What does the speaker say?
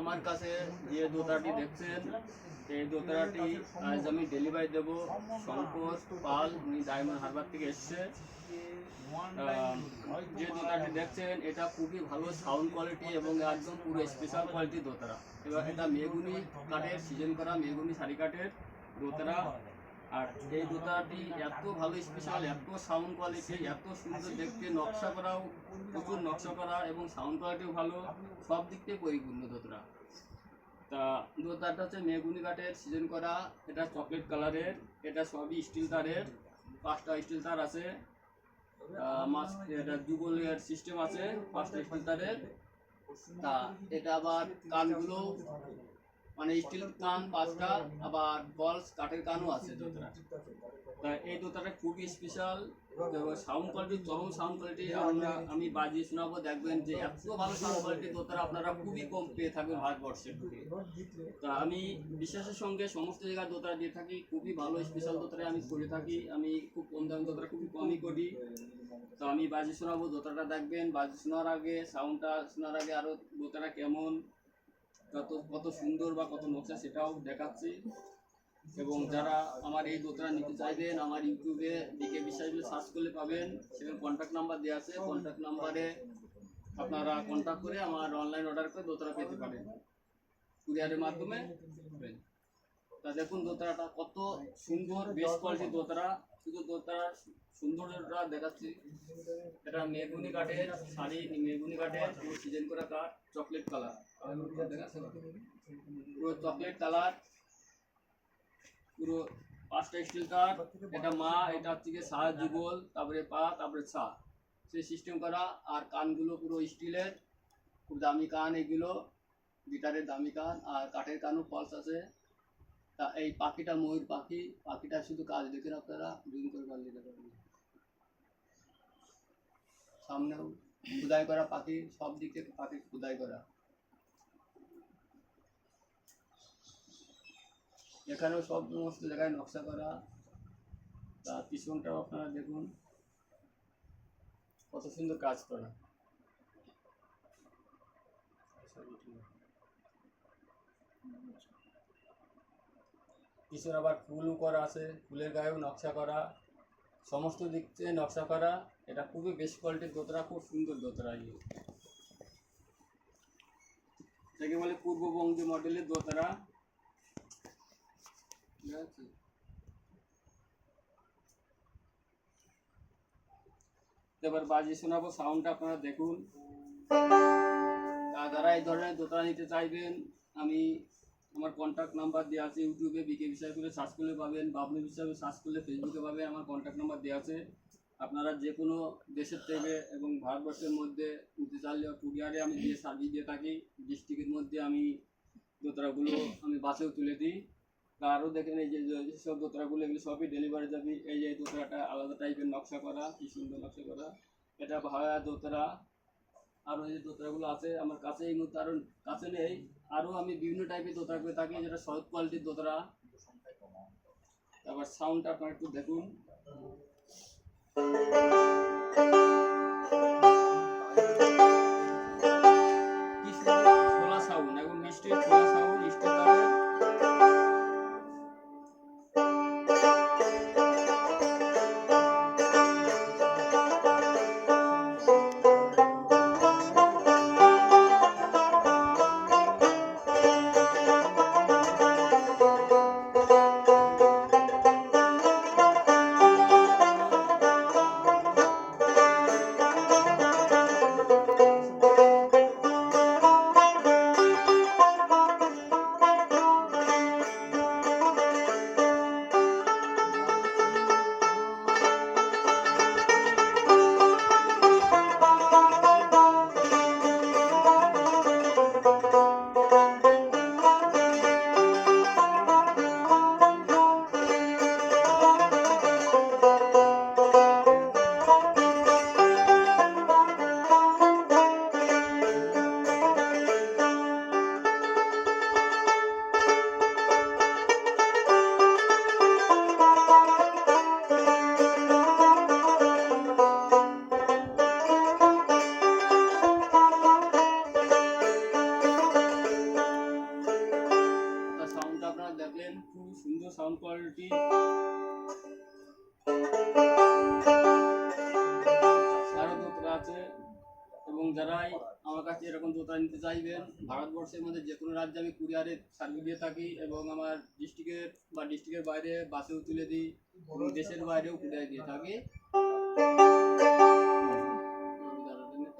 আমার কাছে যে দোতারাটি দেখছেন এই দোতারাটি আজ আমি ডেলিভারি দেব। শঙ্কর পাল, উনি ডায়মন্ড হারবার থেকে এসছে। যে দোতারাটি দেখছেন, এটা খুবই ভালো সাউন্ড কোয়ালিটি এবং একদম পুরো স্পেশাল কোয়ালিটির দোতারা এবার এটা মেগুনি কাঠের সিজন করা মেগুনি শাড়ি কাঠের দোতারা আর এই দোতারাটি এত ভালো স্পেশাল এত সাউন্ড কোয়ালিটি এত সুন্দর দেখতে, নকশা করাও প্রচুর নকশা করা এবং সাউন্ড কোয়ালিটিও ভালো, সব দিক থেকে পরিপূর্ণ দোতরা তা দোতারটা হচ্ছে মেগুনি কাঠের সিজন করা, এটা চকলেট কালারের এটা সবই স্টিল তারের, পাঁচটা স্টিল তার আছে মাছ এটা যুগলের সিস্টেম আছে, পাঁচটা স্টিল তারের। তা এটা আবার কানগুলো মানে স্টিল কান পাঁচটা, আবার বলস কাঠের কানও আছে তা এই দোতাটা খুবই স্পেশাল সাউন্ড কোয়ালিটি চরম সাউন্ড কোয়ালিটি আমরা, আমি বাজিয়ে শোনাবো। দেখবেন যে এত ভালো সাউন্ড কোয়ালিটি দোতারা আপনারা খুবই কম পেয়ে থাকবেন ভারতবর্ষে তা আমি বিশ্বাসের সঙ্গে সমস্ত জায়গায় দোতারা দিয়ে থাকি, খুবই ভালো স্পেশাল দোতারা আমি করে থাকি। আমি খুব কম দামি দোতারা খুবই কমই করি। তো আমি বাজি শোনাবো দোতারাটা দেখবেন বাজি শোনার আগে সাউন্ডটা শোনার আগে আরও দোতারা কেমন কত কত সুন্দর বা কত নকশা সেটাও দেখাচ্ছি। এবং যারা আমার এই দোতরা নিতে চাইবেন, আমার ইউটিউবে ডিকে বিশ্বাস বলে সার্চ করলে পাবেন। সেখানে কন্ট্যাক্ট নাম্বার দেওয়া আছে। কন্ট্যাক্ট নাম্বারে আপনারা কন্ট্যাক্ট করে আমার অনলাইন অর্ডার করে দোতরা পেতে পারেন। কুরিয়ারের মাধ্যমে। তা দেখুন দোতারাটা কত সুন্দর বেস্ট কোয়ালিটির দোতরা শুধু দোতরার সৌন্দর্যটা দেখাচ্ছি। এটা মেগুনি কাঠের শাড়ি মেগুনি কাঠের পুরো সিজন করা কাঠ চকলেট কালার পুরো চকলেট কালার পুরো পাঁচটা স্টিল কাঠ। এটা মা, এটা হচ্ছে গিয়ে সা যুগল, তারপরে পা, তারপরে ছা। সেই সিস্টেম করা, আর কানগুলো পুরো স্টিলের। খুব দামি কান এগুলো। গিটারের দামি কান, আর কাঠের কানও ফলস আছে। তা এই পাখিটা ময়ূর পাখি, পাখিটা শুধু কাজ দেখেন আপনারা জুম করে পারলে দিতে পারবেন। সামনেও খুদাই করা পাখি, সব দিক থেকে পাখি খুদাই করা। এখানেও সব সমস্ত জায়গায় নকশা করা। তা পিছনটাও আপনারা দেখুন, কত সুন্দর কাজ করা। পিছনে আবার ফুলও করা আছে, ফুলের গায়েও নকশা করা, সমস্ত দিক থেকে নকশা করা। এটা খুবই বেস্ট কোয়ালিটির দোতরা খুব সুন্দর দোতরা ইয়ে এটাকে বলে পূর্ববঙ্গী মডেলের দোতরা এবার বাজিয়ে শোনাবো সাউন্ডটা আপনারা দেখুন। যারা এই ধরনের দোতরা নিতে চাইবেন, আমি আমার কন্ট্যাক্ট নাম্বার দেওয়া আছে ইউটিউবে বিকে বিষয় করে সার্চ করলে পাবেন, বাবলু বিষয় সার্চ করলে ফেসবুকে পাবে আমার কন্ট্যাক্ট নাম্বার দেওয়া আছে। আপনারা যে কোনো দেশের থেকে এবং ভারতবর্ষের মধ্যে নিতে চাইলে কুরিয়ারে আমি দিয়ে সার্ভিস দিয়ে থাকি ডিস্ট্রিক্টের মধ্যে আমি দোতরাগুলো আমি বাসেও তুলে দিই। আরও দেখেন এই যে সব দোতরাগুলো এগুলো সবই ডেলিভারি যাবে এই যে দোতরাটা আলাদা টাইপের নকশা করা, কি সুন্দর নকশা করা। এটা ভাড়া দোতরা আরও যে দোতরাগুলো আছে, আমার কাছে এই মুহূর্তে আরও কাছে নেই। আরও আমি বিভিন্ন টাইপের দোতরা করে থাকি, যেটা সহজ কোয়ালিটির দোতরা তারপর সাউন্ডটা আপনারা একটু দেখুন। কাছে এরকম জুতা নিতে চাইবেন। ভারতবর্ষের মধ্যে যে কোনো রাজ্যে আমি কুরিয়ারে সার্ভিস দিয়ে থাকি এবং আমার ডিস্ট্রিক্টের বা ডিস্ট্রিক্টের বাইরে বাসেও তুলে দিই দেশের বাইরেও কুরিয়ার দিয়ে থাকি।